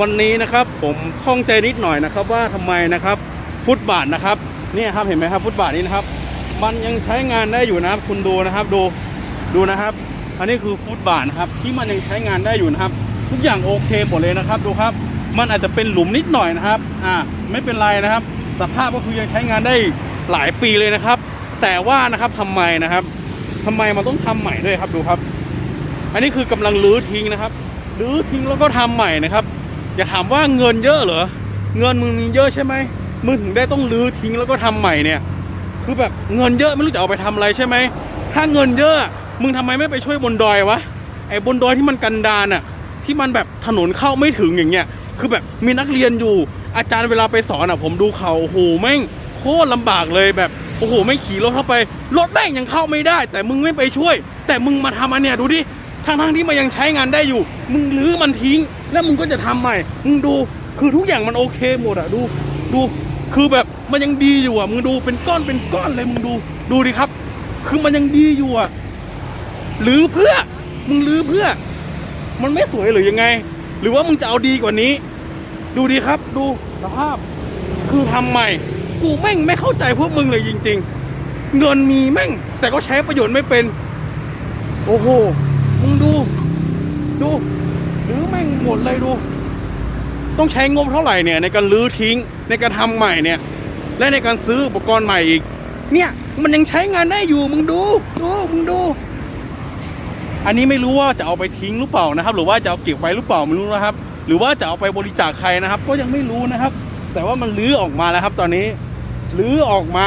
วันนี้นะครับผมข้องใจนิดหน่อยนะครับว่าทำไมนะครับฟุตบาทนะครับเนี่ยครับเห็นไหมครับฟุตบาทนี้นะครับ มันยังใช้งานได้อยู่นะครับ คุณดูนะครับดูดูนะครับ อันนี้คือฟุตบาทนะครับที่มันยังใช้งานได้อยู่นะครับ ทุกอย่างโอเคหมดเลยนะครับดูครับ มันอาจจะเป็นหลุมนิดหน่อยนะครับอ่าไม่เป็นไรนะครับ สภาพก็คือยังใช้งานได้หลายปีเลยนะครับ แต่ว่านะครับทำไมนะครับทำไมมันต้องทำใหม่ด้วยครับดูครับ อันนี้คือกำลังรื้อทิ้งนะครับรื้อทิ้งแล้วก็ทำใหม่นะครับ อย่าถามว่าเงินเยอะเหรอเงินมึงมีเยอะใช่ไหมมึงถึงได้ต้องรื้อทิ้งแล้วก็ทำใหม่เนี่ย คือแบบเงินเยอะไม่รู้จะเอาไปทำอะไรใช่ไหมถ้าเงินเยอะ มึงทำไมไม่ไปช่วยบนดอยวะไอ้บนดอยที่มันกันดานอะที่มันแบบถนนเข้าไม่ถึงอย่างเงี้ยคือแบบมีนักเรียนอยู่อาจารย์เวลาไปสอนอะผมดูเขาโอ้โหแม่งโคตรลำบากเลยแบบโอ้โหไม่ขี่รถเข้าไปรถแม่งยังเข้าไม่ได้ แต่มึงไม่ไปช่วย แต่มึงมาทำอันเนี้ยดูดิทั้งทั้งๆที่มันยังใช้งานได้อยู่ มึงรื้อมันทิ้ง แล้วมึงก็จะทำใหม่มึงดูคือทุกอย่างมันโอเคหมดอะดูดูคือแบบมันยังดีอยู่อะมึงดูเป็นก้อนเป็นก้อนเลยมึงดูดูดิครับ คือมันยังดีอยู่อะหรือเพื่อมึงรื้อเพื่อ มันไม่สวยหรือยังไง หรือว่ามึงจะเอาดีกว่านี้ ดูดีครับดูสภาพ คือทำใหม่ กูแม่งไม่เข้าใจพวกมึงเลยจริง ๆ เงินมีแม่ง แต่ก็ใช้ประโยชน์ไม่เป็น โอ้โหมึงดู ดู รือแม่งหมดเลยดู ต้องใช้งบเท่าไหร่เนี่ยในการรื้อทิ้งในการทำใหม่เนี่ย และในการซื้ออุปกรณ์ใหม่อีก เนี่ยมันยังใช้งานได้อยู่มึงดูดูมึงดู อันนี้ไม่รู้ว่าจะเอาไปทิ้งหรือเปล่านะครับ หรือว่าจะเอาเก็บไว้หรือเปล่าไม่รู้นะครับ หรือว่าจะเอาไปบริจาคใครนะครับ ก็ยังไม่รู้นะครับ แต่ว่ามันรื้อออกมาแล้วครับ ตอนนี้รื้อออกมา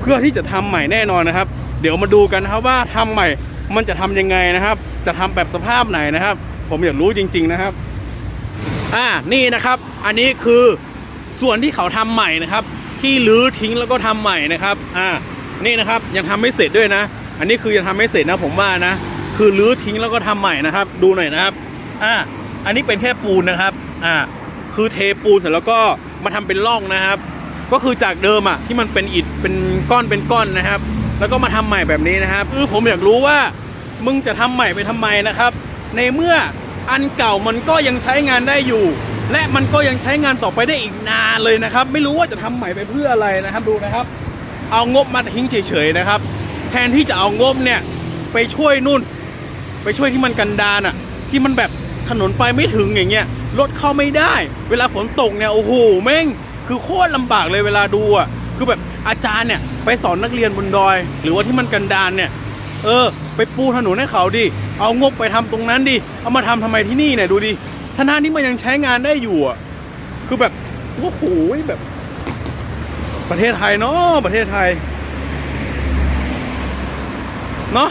เพื่อที่จะทำใหม่แน่นอนนะครับ เดี๋ยวมาดูกันนะครับว่าทำใหม่มันจะทำยังไงนะครับ จะทำแบบสภาพไหนนะครับ ผมอยากรู้จริง ๆนะครับ อ่านี่นะครับ อันนี้คือส่วนที่เขาทำใหม่นะครับ ที่รื้อทิ้งแล้วก็ทำใหม่นะครับ อ่า นี่นะครับยังทำไม่เสร็จด้วยนะ อันนี้คือยังทำไม่เสร็จนะผมว่านะ คือรื้อทิ้งแล้วก็ทำใหม่นะครับ ดูหน่อยนะครับ อ่า อันนี้เป็นแค่ปูนนะครับ อ่า คือเทปูนเสร็จแล้วก็มาทำเป็นร่องนะครับ ก็คือจากเดิมอะที่มันเป็นอิฐเป็นก้อนเป็นก้อนนะครับ แล้วก็มาทำใหม่แบบนี้นะครับคือผมอยากรู้ว่ามึงจะทำใหม่ไปทำไมนะครับ ในเมื่ออันเก่ามันก็ยังใช้งานได้อยู่ และมันก็ยังใช้งานต่อไปได้อีกนานเลยนะครับ ไม่รู้ว่าจะทำใหม่ไปเพื่ออะไรนะครับดูนะครับ เอางบมาทิ้งเฉยๆนะครับ แทนที่จะเอางบเนี่ยไปช่วยนู่น ไปช่วยที่มันกันดานอะที่มันแบบถนนไปไม่ถึงอย่างเงี้ยรถเข้าไม่ได้ เวลาฝนตกเนี่ยโอ้โหแม่ง คือโคตรลำบากเลยเวลาดูอะคือแบบอาจารย์เนี่ยไปสอนนักเรียนบนดอย หรือว่าที่มันกันดานเนี่ย เออ ไปปูถนนให้เขาดิ เอางบไปทำตรงนั้นดิ เอามาทำทำไมที่นี่เนี่ยดูดิท่านานี่มันยังใช้งานได้อยู่อะ คือแบบโอ้โหแบบ ประเทศไทยเนาะประเทศไทย เนาะ